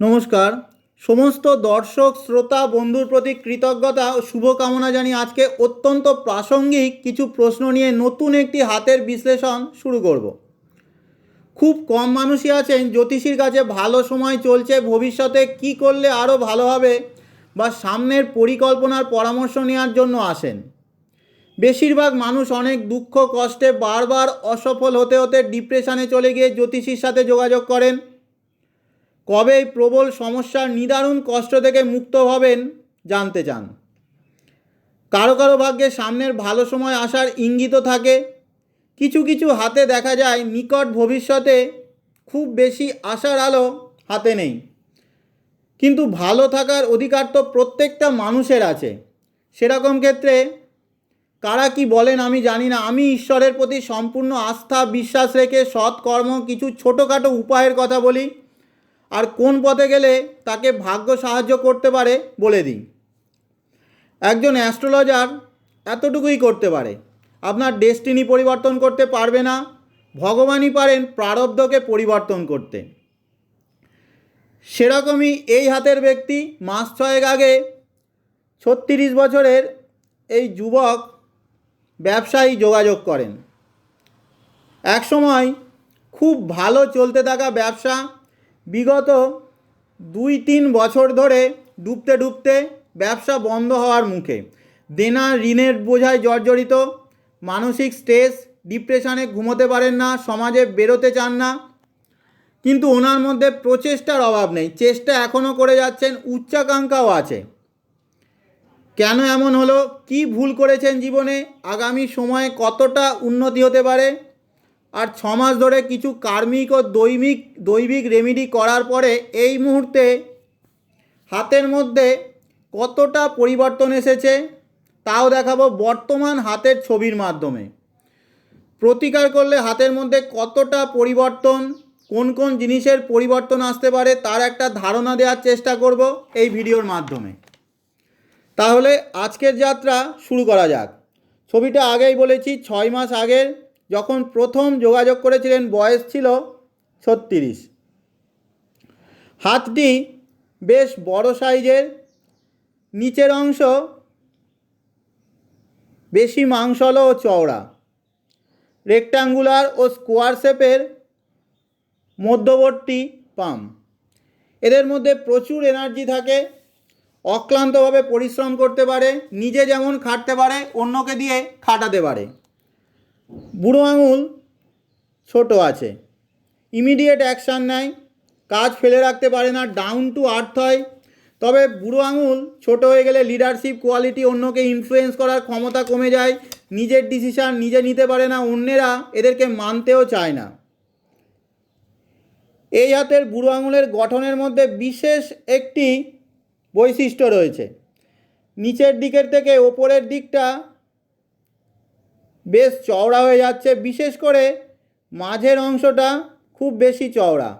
নমস্কার। সমস্ত দর্শক, শ্রোতা, বন্ধুর প্রতি কৃতজ্ঞতা ও শুভকামনা জানিয়ে আজকে অত্যন্ত প্রাসঙ্গিক কিছু প্রশ্ন নিয়ে নতুন একটি হাতের বিশ্লেষণ শুরু করব। খুব কম মানুষই আছেন জ্যোতিষীর কাছে ভালো সময় চলছে, ভবিষ্যতে কি করলে আরও ভালো হবে বা সামনের পরিকল্পনার পরামর্শ নেওয়ার জন্য আসেন। বেশিরভাগ মানুষ অনেক দুঃখ, কষ্টে বারবার অসফল হতে হতে ডিপ্রেশনে চলে গিয়ে জ্যোতিষীর সাথে যোগাযোগ করেন। কবে এই প্রবল সমস্যার নিদারুণ কষ্ট থেকে মুক্ত হবেন জানতে চান। কারও কারও ভাগ্যে সামনের ভালো সময় আসার ইঙ্গিত থাকে। কিছু কিছু হাতে দেখা যায় নিকট ভবিষ্যতে খুব বেশি আশার আলো হাতে নেই। কিন্তু ভালো থাকার অধিকার তো প্রত্যেকটা মানুষের আছে। সেরকম ক্ষেত্রে কারা কি বলেন আমি জানি না। আমি ঈশ্বরের প্রতি সম্পূর্ণ আস্থা, বিশ্বাস রেখে সৎকর্ম কিছু ছোটোখাটো উপায়ের কথা বলি। আর কোন পথে গেলে তাকে ভাগ্য সাহায্য করতে পারে বলে দিই। একজন অ্যাস্ট্রোলজার এতটুকুই করতে পারে। আপনার ডেস্টিনি পরিবর্তন করতে পারবে না, ভগবানই পারেন প্রারব্ধকে পরিবর্তন করতে। সেরকমই এই হাতের ব্যক্তি মাস ছয়েক আগে ছত্রিশ বছরের এই যুবক ব্যবসায়ী যোগাযোগ করেন। একসময় খুব ভালো চলতে থাকা ব্যবসা বিগত দুই তিন বছর ধরে ডুবতে ডুবতে ব্যবসা বন্ধ হওয়ার মুখে। দেনা ঋণের বোঝায় জর্জরিত। মানসিক স্ট্রেস, ডিপ্রেশনে ঘুমোতে পারেন না, সমাজে বেরোতে চান না। কিন্তু ওনার মধ্যে প্রচেষ্টার অভাব নেই। চেষ্টা এখনও করে যাচ্ছেন, উচ্চাকাঙ্ক্ষাও আছে। কেন এমন হলো? কি ভুল করেছেন জীবনে? আগামী সময়ে কতটা উন্নতি হতে পারে? আর ছ মাস ধরে কিছু কার্মিক ও দৈমিক দৈবিক রেমেডি করার পরে এই মুহূর্তে হাতের মধ্যে কতটা পরিবর্তন এসেছে তাও দেখাবো বর্তমান হাতের ছবির মাধ্যমে। প্রতিকার করলে হাতের মধ্যে কতটা পরিবর্তন, কোন কোন জিনিসের পরিবর্তন আসতে পারে তার একটা ধারণা দেওয়ার চেষ্টা করব এই ভিডিওর মাধ্যমে। তাহলে আজকের যাত্রা শুরু করা যাক। ছবিটা আগেই বলেছি, ছয় মাস আগের যখন প্রথম যোগাযোগ করেছিলেন, বয়স ছিল ছত্রিশ। হাতটি বেশ বড় সাইজের, নিচের অংশ বেশি মাংসল ও চওড়া। রেক্টাঙ্গুলার ও স্কোয়ার শেপের মধ্যবর্তী পাম। এদের মধ্যে প্রচুর এনার্জি থাকে, অক্লান্তভাবে পরিশ্রম করতে পারে, নিজে যেমন খাটতে পারে, অন্যকে দিয়ে খাটাতে পারে। বুড়ো আঙুল ছোট আছে। ইমিডিয়েট অ্যাকশান নেয়। কাজ ফেলে রাখতে পারে না ডাউন টু আর্থ হয়। তবে বুড়ো আঙুল ছোট হয়ে গেলে লিডারশিপ কোয়ালিটি অন্যকে ইনফ্লুয়েন্স করার ক্ষমতা কমে যায়। নিজের ডিসিশান নিজে নিতে পারে না, অন্যেরা এদেরকে মানতেও চায় না। এই হাতের বুড়ো আঙুলের গঠনের মধ্যে বিশেষ একটি বৈশিষ্ট্য রয়েছে। নিচের দিকের থেকে ওপরের দিকটা বেশ চওড়া হয়ে যাচ্ছে, বিশেষ করে মাঝের অংশটা খুব বেশি চওড়া।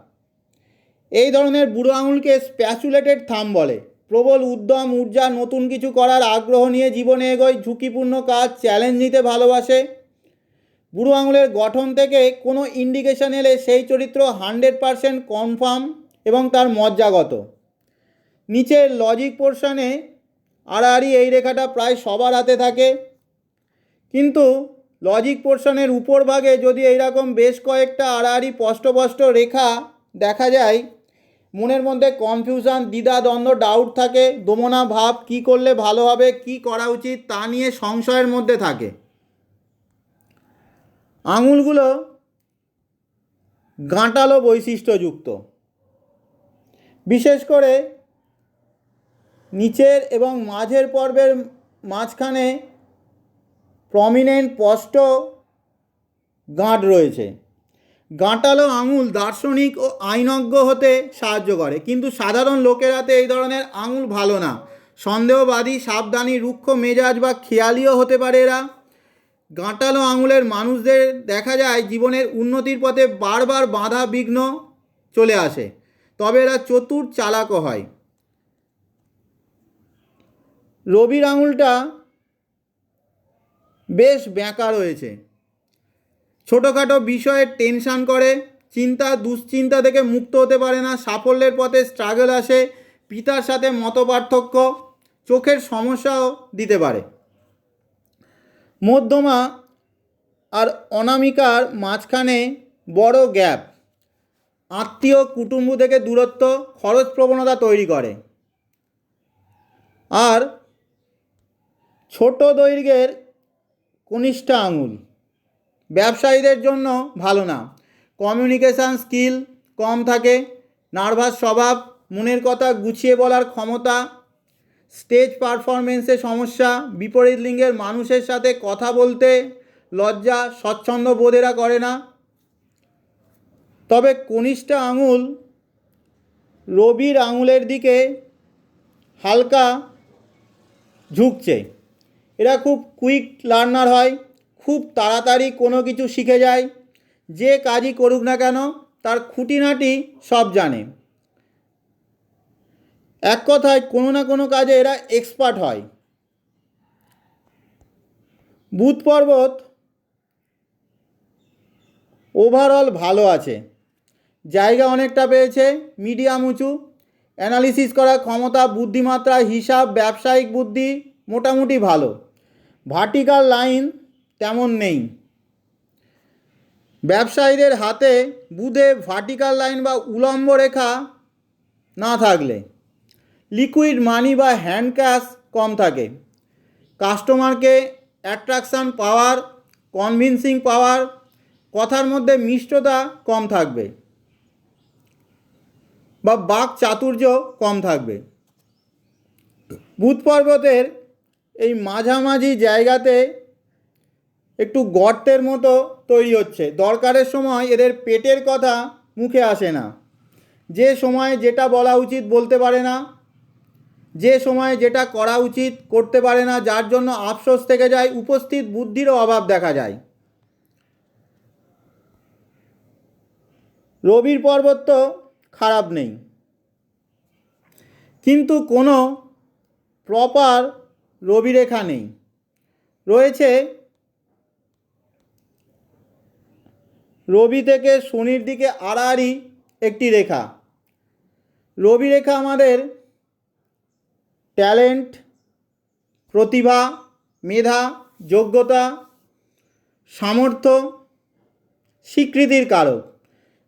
এই ধরনের বুড়ো আঙুলকে স্প্যাচুলেটেড থাম বলে। প্রবল, উদ্যম, ঊর্জা, নতুন কিছু করার আগ্রহ নিয়ে জীবনে এগোয়, ঝুঁকিপূর্ণ কাজ চ্যালেঞ্জ নিতে ভালোবাসে। বুড়ো আঙুলের গঠন থেকে কোনো ইন্ডিকেশন এলে সেই চরিত্র হান্ড্রেড পারসেন্ট কনফার্ম এবং তার মজ্জাগত। নিচের লজিক পোর্শনে আড়াআড়ি এই রেখাটা প্রায় সবার হাতে থাকে। কিন্তু লজিক পোর্শনের উপর ভাগে যদি এইরকম বেশ কয়েকটা আড়াআড়ি স্পষ্ট রেখা দেখা যায়, মনের মধ্যে কনফিউশন দ্বিধা, দ্বন্দ্ব ডাউট থাকে, দোমনা ভাব, কি করলে ভালো হবে, কি করা উচিত, তা নিয়ে সংশয়ের মধ্যে থাকে। আঙুলগুলো গাঁটালো বৈশিষ্ট্যযুক্ত। বিশেষ করে নিচের এবং মাঝের পর্বের মাঝখানে প্রমিনেন্ট স্পষ্ট গাঁট রয়েছে। গাঁটালো আঙুল দার্শনিক ও আইনজ্ঞ হতে সাহায্য করে, কিন্তু সাধারণ লোকের হাতে এই ধরনের আঙুল ভালো না। সন্দেহবাদী, সাবধানী, রুক্ষ মেজাজ বা খেয়ালিও হতে পারে এরা। গাঁটালো আঙুলের মানুষদের দেখা যায় জীবনের উন্নতির পথে বারবার বাধা বিঘ্ন চলে আসে, তবে এরা চতুর চালাকও হয়। রবির আঙুলটা বেশ ব্যাঁকা রয়েছে। ছোটোখাটো বিষয়ে টেনশান করে, চিন্তা, দুশ্চিন্তা থেকে মুক্ত হতে পারে না, সাফল্যের পথে স্ট্রাগল আসে, পিতার সাথে মতপার্থক্য চোখের সমস্যাও দিতে পারে। মধ্যমা আর অনামিকার মাঝখানে বড় গ্যাপ। আত্মীয়, কুটুম্ব থেকে দূরত্ব, খরচ প্রবণতা তৈরি করে। আর ছোট দৈর্ঘ্যের কনিষ্ঠ আঙুল। ব্যবসায়ীদের জন্য ভালো না। কমিউনিকেশান স্কিল কম থাকে নার্ভাস স্বভাব, মনের কথা গুছিয়ে বলার ক্ষমতা স্টেজ পারফরমেন্সে সমস্যা, বিপরীত লিঙ্গের মানুষের সাথে কথা বলতে লজ্জা, স্বচ্ছন্দ বোধেরা করে না। তবে কনিষ্ঠ আঙুল রবির আঙুলের দিকে হালকা ঝুঁকছে। এরা খুব কুইক লার্নার হয়, খুব তাড়াতাড়ি কোনো কিছু শিখে যায়, যে কাজই করুক না কেন তার খুঁটিনাটি সব জানে। এক কথায় কোনো না কোনো কাজে এরা এক্সপার্ট হয়। বুধ পর্বত ওভারঅল ভালো আছে। জায়গা অনেকটা পেয়েছে মিডিয়াম উঁচু। অ্যানালিসিস করার ক্ষমতা, বুদ্ধিমাত্রা, হিসাব, ব্যবসায়িক বুদ্ধি মোটামুটি ভালো। ভার্টিক্যাল লাইন তেমন নেই। ব্যবসায়ীদের হাতে বুধে ভার্টিক্যাল লাইন বা উলম্ব রেখা না থাকলে লিকুইড মানি বা হ্যান্ড ক্যাশ কম থাকে। কাস্টমারকে অ্যাট্রাকশান পাওয়ার, কনভিনসিং পাওয়ার, কথার মধ্যে মিষ্টতা কম থাকবে বা বাক চাতুর্য কম থাকবে। বুধ পর্বতের এই মাঝামাঝি জায়গাতে একটু গর্তের মতো তৈরি হচ্ছে। দরকারের সময় এদের পেটের কথা মুখে আসে না। যে সময় যেটা বলা উচিত বলতে পারে না, যে সময় যেটা করা উচিত করতে পারে না, যার জন্য আফসোস থেকে যায়, উপস্থিত বুদ্ধিরও অভাব দেখা যায়। রবির পর্বত তো খারাপ নেই। কিন্তু কোনো প্রপার রবিরেখা নেই। রয়েছে রবি থেকে শনির দিকে আড়াআড়ি একটি রেখা। রবি রেখা আমাদের ট্যালেন্ট, প্রতিভা, মেধা, যোগ্যতা, সামর্থ্য, স্বীকৃতির কারক।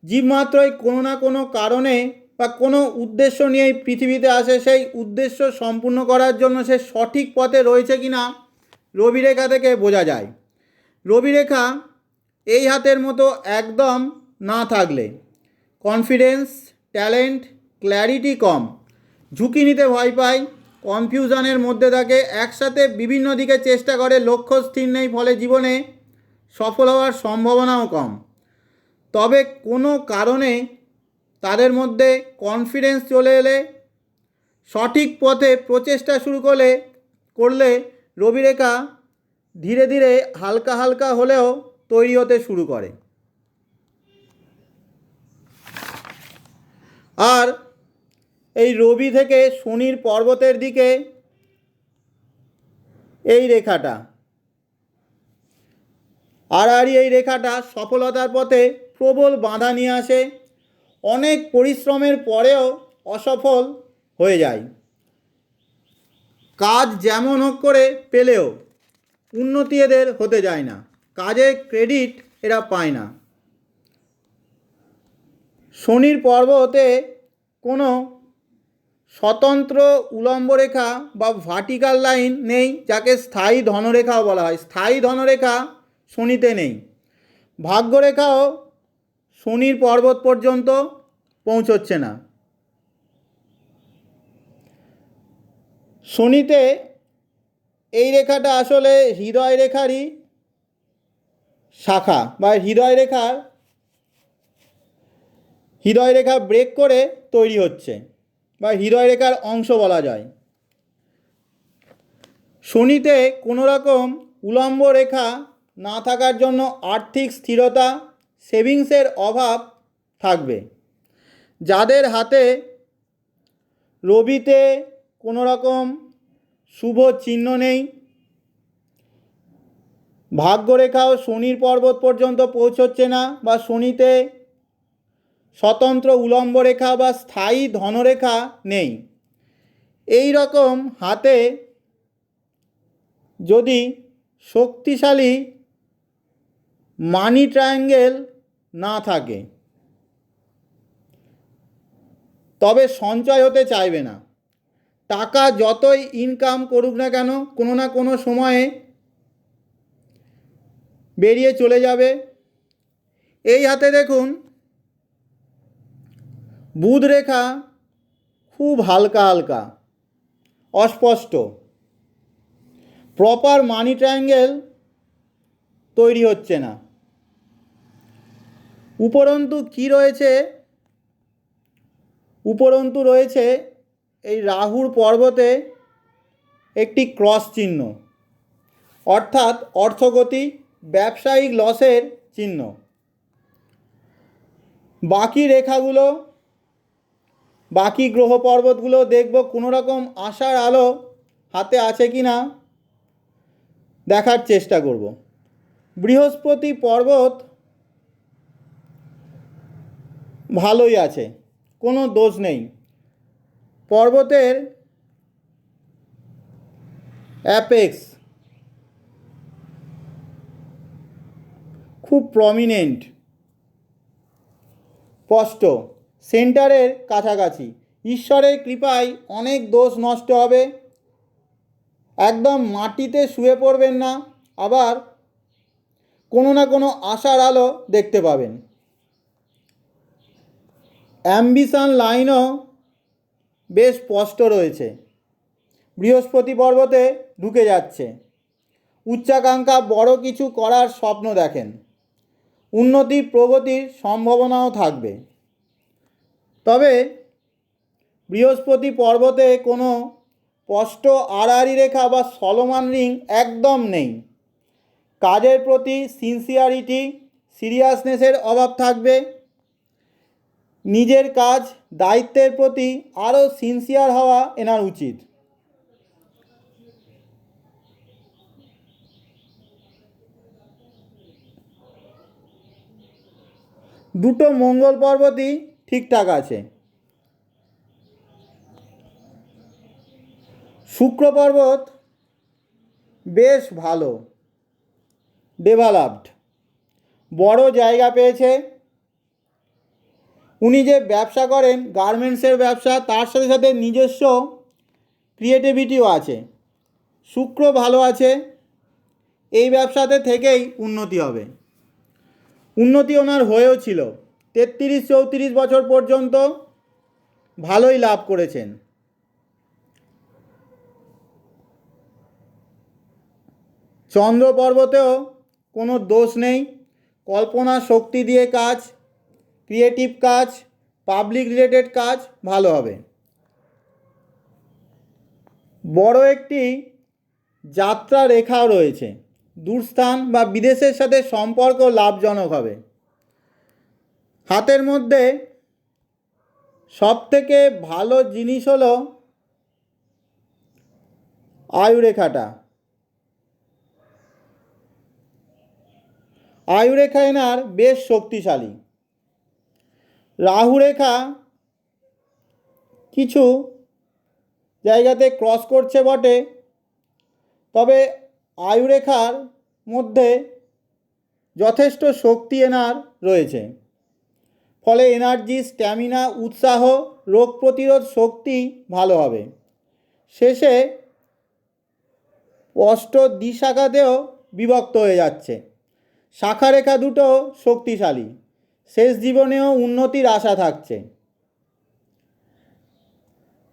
জীবমাত্রই কোনো না কোনো কারণে বা কোনো উদ্দেশ্য নিয়েই পৃথিবীতে আসে, সেই উদ্দেশ্য সম্পূর্ণ করার জন্য সে সঠিক পথে রয়েছে কি না রবিরেখা থেকে বোঝা যায়। রবিরেখা এই হাতের মতো একদম না থাকলে কনফিডেন্স ট্যালেন্ট ক্ল্যারিটি কম। ঝুঁকি নিতে ভয় পায় কনফিউশনের মধ্যে থাকে, একসাথে বিভিন্ন দিকে চেষ্টা করে, লক্ষ্য স্থির নেই, ফলে জীবনে সফল হওয়ার সম্ভাবনাও কম। তবে কোনো কারণে তাদের মধ্যে কনফিডেন্স চলে এলে, সঠিক পথে প্রচেষ্টা শুরু করলে করলে রবিরেখা ধীরে ধীরে হালকা হালকা হলেও তৈরি হতে শুরু করে। আর এই রবি থেকে শনির পর্বতের দিকে এই রেখাটা, আড়াআড়ি এই রেখাটা সফলতার পথে প্রবল বাধা নিয়ে আসে। অনেক পরিশ্রমের পরেও অসফল হয়ে যায়। কাজ যেমন হোক করে পেলেও উন্নতি এদের হতে যায় না। কাজের ক্রেডিট এরা পায় না। শনির পর্বতে কোনো স্বতন্ত্র উলম্ব রেখা বা ভার্টিক্যাল লাইন নেই, যাকে স্থায়ী ধনরেখাও বলা হয়। স্থায়ী ধনরেখা শনিতে নেই। ভাগ্যরেখাও শনির পর্বত পর্যন্ত পৌঁছচ্ছে না। শনিতে এই রেখাটা আসলে হৃদয় রেখারই শাখা বা হৃদয় রেখার, হৃদয় রেখা ব্রেক করে তৈরি হচ্ছে বা হৃদয় রেখার অংশ বলা যায়। শনিতে কোনো রকম উলম্ব রেখা না থাকার জন্য আর্থিক স্থিরতা সেভিংসের অভাব থাকবে। যাদের হাতে রবিতে কোনো রকম শুভ চিহ্ন নেই, ভাগ্যরেখাও শনির পর্বত পর্যন্ত পৌঁছচ্ছে না বা শনিতে স্বতন্ত্র উলম্ব রেখা বা স্থায়ী ধনরেখা নেই। এই রকম হাতে যদি শক্তিশালী মানি ট্রায়াঙ্গেল না থাকে তবে সঞ্চয় হতে চাইবে না। টাকা যতই ইনকাম করুক না কেন, কোনো না কোনো সময়ে বেরিয়ে চলে যাবে। এই হাতে দেখুন বুধ রেখা খুব হালকা হালকা, অস্পষ্ট। প্রপার মানি ট্রায়াঙ্গেল তৈরি হচ্ছে না। উপরন্তু কি রয়েছে? উপরন্তু রয়েছে এই রাহুর পর্বতে একটি ক্রস চিহ্ন, অর্থাৎ অর্থগতি, ব্যবসায়িক লসের চিহ্ন। বাকি রেখাগুলো, বাকি গ্রহ পর্বতগুলো দেখব কোনো রকম আশার আলো হাতে আছে কি না, দেখার চেষ্টা করব। বৃহস্পতি পর্বত ভালোই আছে। কোনো দোষ নেই। পর্বতের অ্যাপেক্স খুব প্রমিনেন্ট স্পষ্ট, সেন্টারের কাছাকাছি। ঈশ্বরের কৃপায় অনেক দোষ নষ্ট হবে। একদম মাটিতে শুয়ে পড়বেন না, আবার কোনো না কোনো আশার আলো দেখতে পাবেন। অ্যাম্বিশন লাইনও বেশ স্পষ্ট রয়েছে। বৃহস্পতি পর্বতে ঢুকে যাচ্ছে। উচ্চাকাঙ্ক্ষা বড় কিছু করার স্বপ্ন দেখেন। উন্নতি প্রগতির সম্ভাবনাও থাকবে। তবে বৃহস্পতি পর্বতে কোনো স্পষ্ট আড়াআড়ি রেখা বা সলমান রিং একদম নেই। কাজের প্রতি সিনসিয়ারিটি, সিরিয়াসনেসের অভাব থাকবে। নিজের কাজ, দায়িত্বের প্রতি আরও সিনসিয়ার হওয়া এনার উচিত। দুটো মঙ্গল পর্বতই ঠিকঠাক আছে। শুক্র পর্বত বেশ ভালো। ডেভেলপড বড় জায়গা পেয়েছে। উনি যে ব্যবসা করেন গার্মেন্টসের ব্যবসা, তার সাথে সাথে নিজস্ব ক্রিয়েটিভিটিও আছে। শুক্র ভালো আছে, এই ব্যবসাতে থেকেই উন্নতি হবে। উন্নতি ওনার হয়েও ছিল। তেত্রিশ, চৌত্রিশ বছর পর্যন্ত ভালোই লাভ করেছেন। চন্দ্র পর্বতেও কোনো দোষ নেই। কল্পনা শক্তি দিয়ে কাজ ক্রিয়েটিভ কাজ, পাবলিক রিলেটেড কাজ ভালো হবে। বড় একটি যাত্রা রেখাও রয়েছে। দূরস্থান বা বিদেশের সাথে সম্পর্ক লাভজনক হবে। হাতের মধ্যে সবথেকে ভালো জিনিস হলো আয়ুরেখাটা। আয়ুরেখা এনার বেশ শক্তিশালী। রাহুরেখা কিছু জায়গাতে ক্রস করছে বটে। তবে আয়ুরেখার মধ্যে যথেষ্ট শক্তি এনার রয়েছে। ফলে এনার্জি স্ট্যামিনা উৎসাহ, রোগ প্রতিরোধ শক্তি ভালো হবে। শেষে অষ্ট দ্বিশাখাতেও বিভক্ত হয়ে যাচ্ছে। শাখা রেখা দুটো শক্তিশালী। শেষ জীবনেও উন্নতির আশা থাকছে।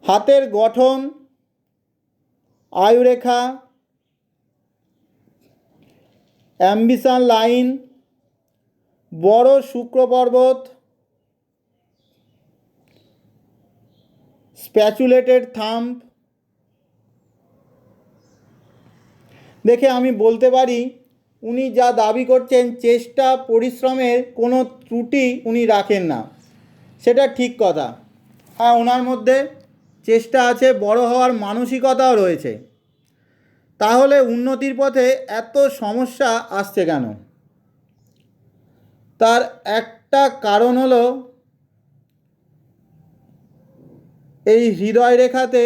হাতের গঠন, আয়ুরেখা, অ্যাম্বিশন লাইন, বড় শুক্র পর্বত, স্প্যাচুলেটেড থাম্প দেখে আমি বলতে পারি উনি যা দাবি করছেন, চেষ্টা, পরিশ্রমের কোনো ত্রুটি উনি রাখেন না। সেটা ঠিক কথা। আর ওনার মধ্যে চেষ্টা আছে, বড় হওয়ার মানসিকতাও রয়েছে। তাহলে উন্নতির পথে এত সমস্যা আসছে কেন? তার একটা কারণ হলো, এই হৃদয় রেখাতে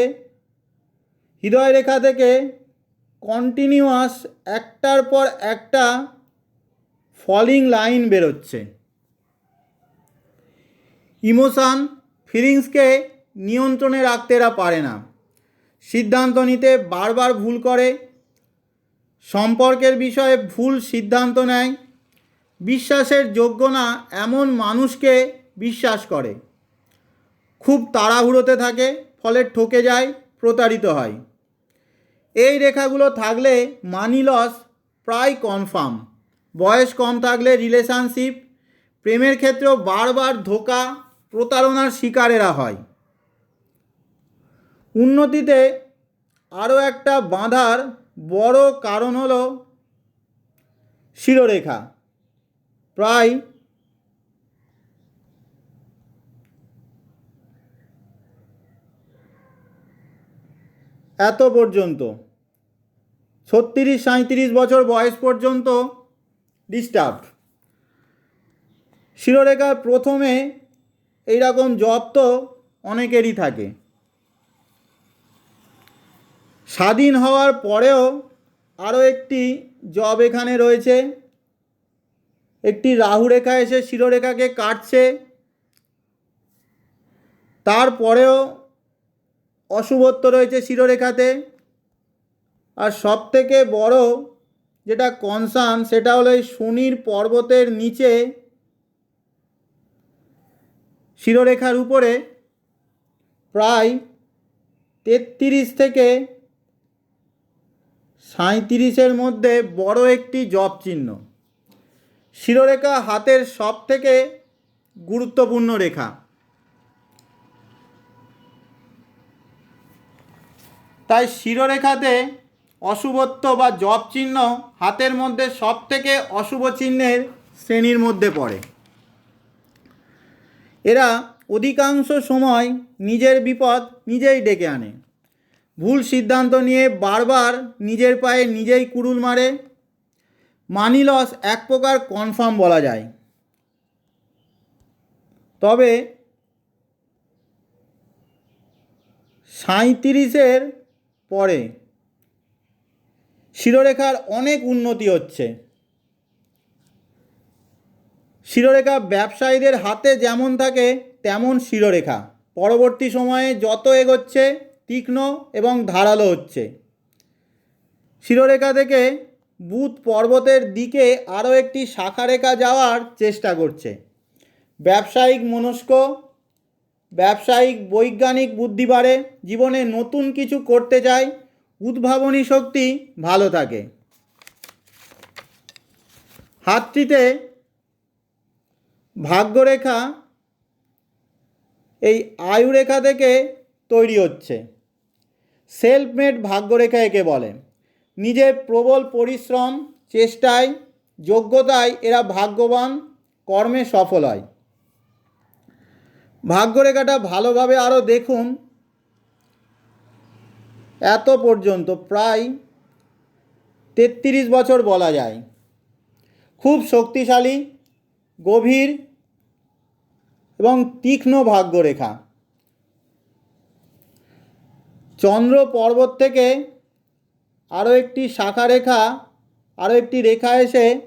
হৃদয় রেখা থেকে কন্টিনিউয়াস একটার পর একটা ফলিং লাইন বেরোচ্ছে। ইমোশান ফিলিংসকে নিয়ন্ত্রণে রাখতে এরা পারে না। সিদ্ধান্ত নিতে বারবার ভুল করে। সম্পর্কের বিষয়ে ভুল সিদ্ধান্ত নেয়। বিশ্বাসের যোগ্য না এমন মানুষকে বিশ্বাস করে। খুব তাড়াহুড়োতে থাকে, ফলে ঠকে যায়, প্রতারিত হয়। এই রেখাগুলো থাকলে মানি লস প্রায় কনফার্ম বয়স কম থাকলে রিলেশনশিপ প্রেমের ক্ষেত্রেও বারবার ধোকা প্রতারণার শিকারেরা হয়। উন্নতিতে আরও একটা বাঁধার বড় কারণ হলো শিরোরেখা। প্রায় এত পর্যন্ত। ছত্রিশ সাঁত্রিশ বছর বয়স পর্যন্ত ডিস্টার্বড শিরোরেখার প্রথমে এইরকম জব তো অনেকেরই থাকে। স্বাধীন হওয়ার পরেও আরও একটি জব এখানে রয়েছে। একটি রাহু রেখা এসে শিরোরেখাকে কাটছে। তারপরেও অশুভত্ব রয়েছে শিরোরেখাতে। আর সব থেকে বড় যেটা কনসার্ন সেটা হলো এই শনির পর্বতের নিচে শিরোরেখার উপরে প্রায় তেত্রিশ থেকে সাঁত্রিশের মধ্যে বড় একটি জপ চিহ্ন। শিরোরেখা হাতের সব থেকে গুরুত্বপূর্ণ রেখা। তাই শিরোরেখাতে অশুভত্ব বা জপ চিহ্ন হাতের মধ্যে সব থেকে অশুভ চিহ্নের শ্রেণির মধ্যে পড়ে। এরা অধিকাংশ সময় নিজের বিপদ নিজেই ডেকে আনে। ভুল সিদ্ধান্ত নিয়ে বারবার নিজের পায়ে নিজেই কুড়ুল মারে। মানি লস এক প্রকার কনফার্ম বলা যায়। তবে সাঁত্রিশের পরে শিরোরেখার অনেক উন্নতি হচ্ছে। শিরোরেখা ব্যবসায়ীদের হাতে যেমন থাকে তেমন শিরোরেখা। পরবর্তী সময়ে যত এগোচ্ছে, তীক্ষ্ণ এবং ধারালো হচ্ছে। শিরোরেখা থেকে বুধ পর্বতের দিকে আরও একটি শাখারেখা যাওয়ার চেষ্টা করছে। ব্যবসায়িক মনস্ক ব্যবসায়িক, বৈজ্ঞানিক বুদ্ধি বাড়ে, জীবনে নতুন কিছু করতে চায়, উদ্ভাবনী শক্তি ভালো থাকে। হাতটিতে ভাগ্যরেখা এই আয়ুরেখা থেকে তৈরি হচ্ছে। সেলফ মেড ভাগ্যরেখা একে বলে। নিজের প্রবল পরিশ্রম, চেষ্টায়, যোগ্যতায় এরা ভাগ্যবান, কর্মে সফল হয়। ভাগ্যরেখাটা ভালোভাবে আরও দেখুন। এত পর্যন্ত প্রায় তেত্রিশ বছর বলা যায়। খুব শক্তিশালী, গভীর এবং তীক্ষ্ণ ভাগ্যরেখা। চন্দ্র পর্বত থেকে আরও একটি শাখা রেখা আরও একটি রেখা এসে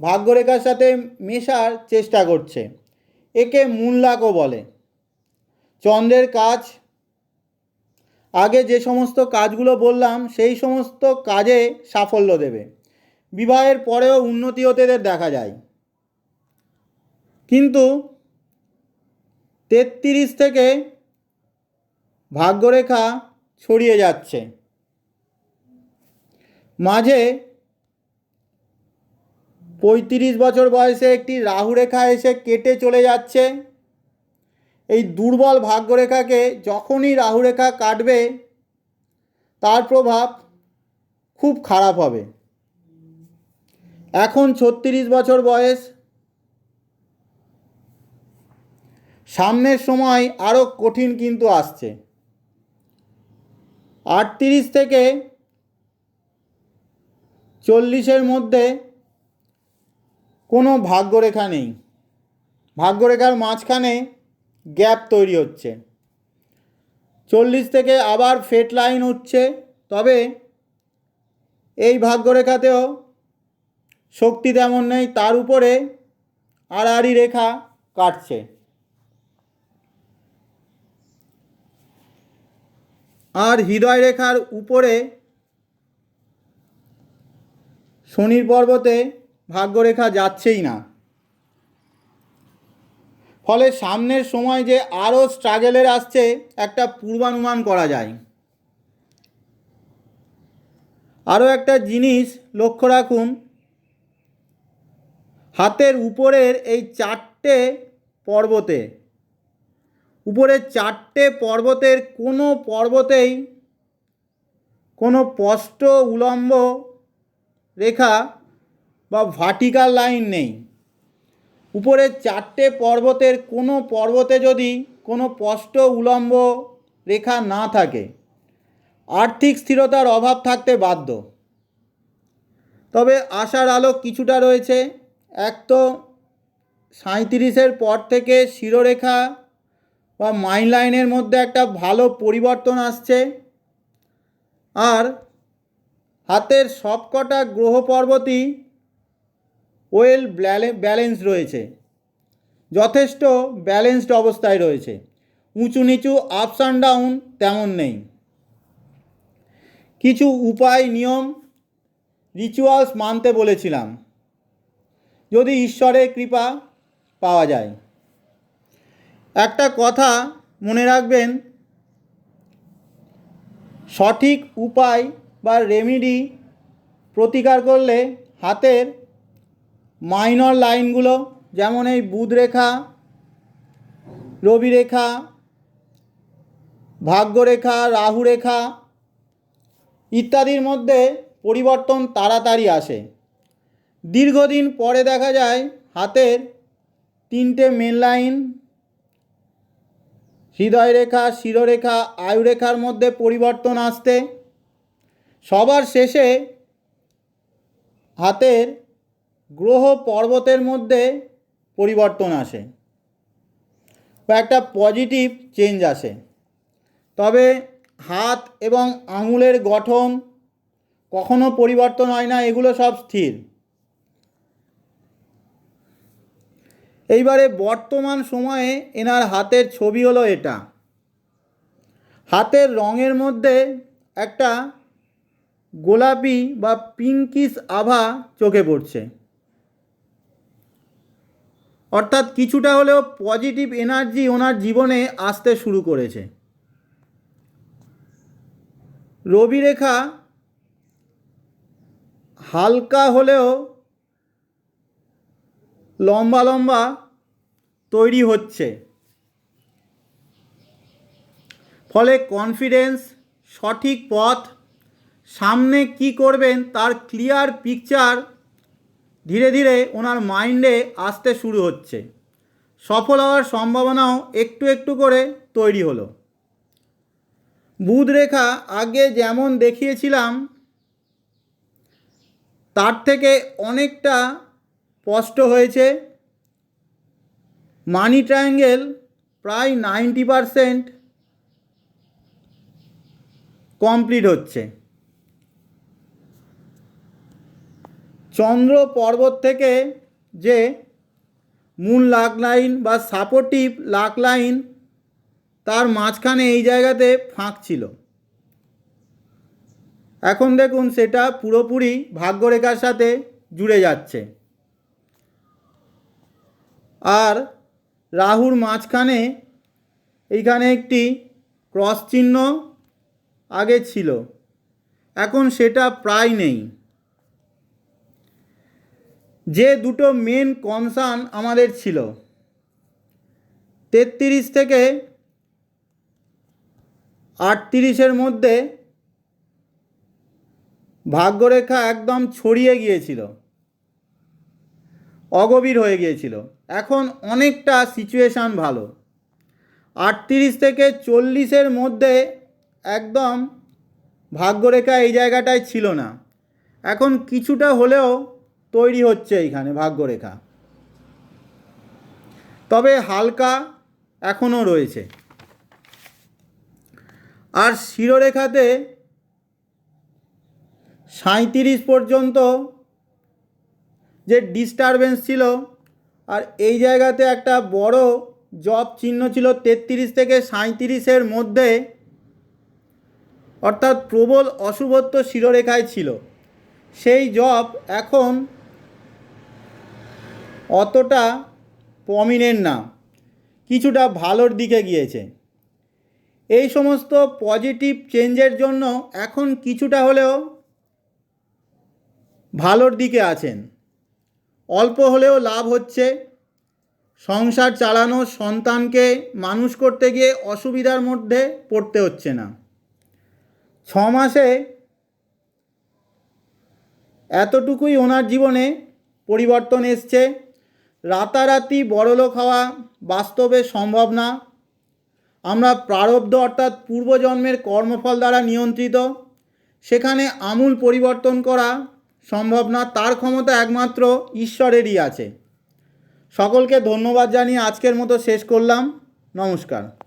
ভাগ্যরেখার সাথে মেশার চেষ্টা করছে। একে মূল্যাকও বলে। চন্দ্রের কাজ, আগে যে সমস্ত কাজগুলো বললাম, সেই সমস্ত কাজে সাফল্য দেবে। বিবাহের পরেও উন্নতি হতেদের দেখা যায়। কিন্তু তেত্রিশ থেকে ভাগ্যরেখা ছড়িয়ে যাচ্ছে। মাঝে পঁয়ত্রিশ বছর বয়সে একটি রাহুরেখা এসে কেটে চলে যাচ্ছে। এই দুর্বল ভাগ্যরেখাকে যখনই রাহুরেখা কাটবে, তার প্রভাব খুব খারাপ হবে। এখন ছত্রিশ বছর বয়স। সামনের সময় আরও কঠিন কিন্তু আসছে। আটত্রিশ থেকে চল্লিশের মধ্যে কোনো ভাগ্যরেখা নেই। ভাগ্যরেখার মাঝখানে গ্যাপ তৈরি হচ্ছে। চল্লিশ থেকে আবার ফেট লাইন উঠছে, তবে এই ভাগ্যরেখাতেও শক্তি তেমন নেই, তার উপরে আড়াআড়ি রেখা কাটছে। আর হৃদয় রেখার উপরে শনির পর্বতে ভাগ্যরেখা যাচ্ছেই না। ফলে সামনের সময় যে আরও স্ট্রাগেলের আসছে, একটা পূর্বানুমান করা যায়। আরও একটা জিনিস লক্ষ্য রাখুন, হাতের উপরের এই চারটে পর্বতে, উপরের চারটে পর্বতের কোনো পর্বতেই কোনো স্পষ্ট উলম্ব রেখা বা ভার্টিক্যাল লাইন নেই। উপরের চারটে পর্বতের কোনো পর্বতে যদি কোনো স্পষ্ট উলম্ব রেখা না থাকে, আর্থিক স্থিরতার অভাব থাকতে বাধ্য। তবে আশার আলো কিছুটা রয়েছে। এক তো সাঁইত্রিশের পর থেকে শিরোরেখা বা মাইন লাইনের মধ্যে একটা ভালো পরিবর্তন আসছে। আর হাতের সবকটা গ্রহ পর্বতই ওয়েল ব্যালেন্স রয়েছে। যথেষ্ট ব্যালেন্সড অবস্থায় রয়েছে। উঁচু নিচু আপস অ্যান্ড ডাউন তেমন নেই। কিছু উপায়, নিয়ম রিচুয়ালস মানতে বলেছিলাম। যদি ঈশ্বরের কৃপা পাওয়া যায়। একটা কথা মনে রাখবেন, সঠিক উপায় বা রেমিডি প্রতিকার করলে হাতের মাইনর লাইনগুলো যেমন এই বুধ রেখা রবি রেখা ভাগ্যরেখা রাহু রেখা ইত্যাদির মধ্যে পরিবর্তন তাড়াতাড়ি আসে। দীর্ঘদিন পরে দেখা যায় হাতের তিনটে মেন লাইন হৃদয় রেখা শিরোরেখা, আয়ুরেখার মধ্যে পরিবর্তন আসতে, সবার শেষে হাতের গ্রহ পর্বতের মধ্যে পরিবর্তন আসে বা একটা পজিটিভ চেঞ্জ আসে। তবে হাত এবং আঙুলের গঠন কখনো পরিবর্তন হয় না, এগুলো সব স্থির। এইবারে বর্তমান সময়ে এনার হাতের ছবি হলো এটা। হাতের রঙের মধ্যে একটা গোলাপি বা পিঙ্কিস আভা চোখে পড়ছে। অর্থাৎ কিছুটা হলেও পজিটিভ এনার্জি ওনার জীবনে আসতে শুরু করেছে। রবি রেখা হালকা হলেও লম্বা লম্বা তৈরি হচ্ছে। ফলে কনফিডেন্স সঠিক পথ, সামনে কি করবেন তার ক্লিয়ার পিকচার ধীরে ধীরে ওনার মাইন্ডে আসতে শুরু হচ্ছে। সফল হওয়ার সম্ভাবনাও একটু একটু করে তৈরি হলো। বুধ রেখা আগে যেমন দেখিয়েছিলাম, তার থেকে অনেকটা স্পষ্ট হয়েছে। মানি ট্রায়াঙ্গেল প্রায় নাইনটি পারসেন্ট কমপ্লিট হচ্ছে। চন্দ্র পর্বত থেকে যে মূল লাক লাইন বা সাপোর্টিভ লাক লাইন তার মাঝখানে এই জায়গাতে ফাঁক ছিল। এখন দেখুন সেটা পুরোপুরি ভাগ্যরেখার সাথে জুড়ে যাচ্ছে। আর রাহুর মাঝখানে এইখানে একটি ক্রস চিহ্ন আগে ছিল। এখন সেটা প্রায় নেই। যে দুটো মেন কনসার্ন আমাদের ছিল। তেত্রিশ থেকে আটত্রিশের মধ্যে ভাগ্যরেখা একদম ছড়িয়ে গিয়েছিল। অগভীর হয়ে গিয়েছিল। এখন অনেকটা সিচুয়েশান ভালো। আটত্রিশ থেকে চল্লিশের মধ্যে একদম ভাগ্যরেখা এই জায়গাটায় ছিল না। এখন কিছুটা হলেও তৈরি হচ্ছে এইখানে ভাগ্যরেখা। তবে হালকা এখনও রয়েছে। আর শিরোরেখাতে সাঁইত্রিশ পর্যন্ত যে ডিস্টারবেন্স ছিল, আর এই জায়গাতে একটা বড় জব চিহ্ন ছিল তেত্রিশ থেকে সাঁইত্রিশের মধ্যে, অর্থাৎ প্রবল অশুভত্ব শিরোরেখায় ছিল। সেই জব এখন অতটা প্রমিনেন্ট না, কিছুটা ভালোর দিকে গিয়েছে। এই সমস্ত পজিটিভ চেঞ্জের জন্য এখন কিছুটা হলেও ভালোর দিকে আছেন। অল্প হলেও লাভ হচ্ছে। সংসার চালানো সন্তানকে মানুষ করতে গিয়ে অসুবিধার মধ্যে পড়তে হচ্ছে না। ছ মাসে এতটুকুই ওনার জীবনে পরিবর্তন এসছে। রাতারাতি বড়লোক হওয়া বাস্তবে সম্ভব না। আমরা প্রারব্ধ অর্থাৎ পূর্বজন্মের কর্মফল দ্বারা নিয়ন্ত্রিত। সেখানে আমূল পরিবর্তন করা সম্ভব না, তার ক্ষমতা একমাত্র ঈশ্বরেরই আছে। সকলকে ধন্যবাদ জানিয়ে আজকের মতো শেষ করলাম। নমস্কার।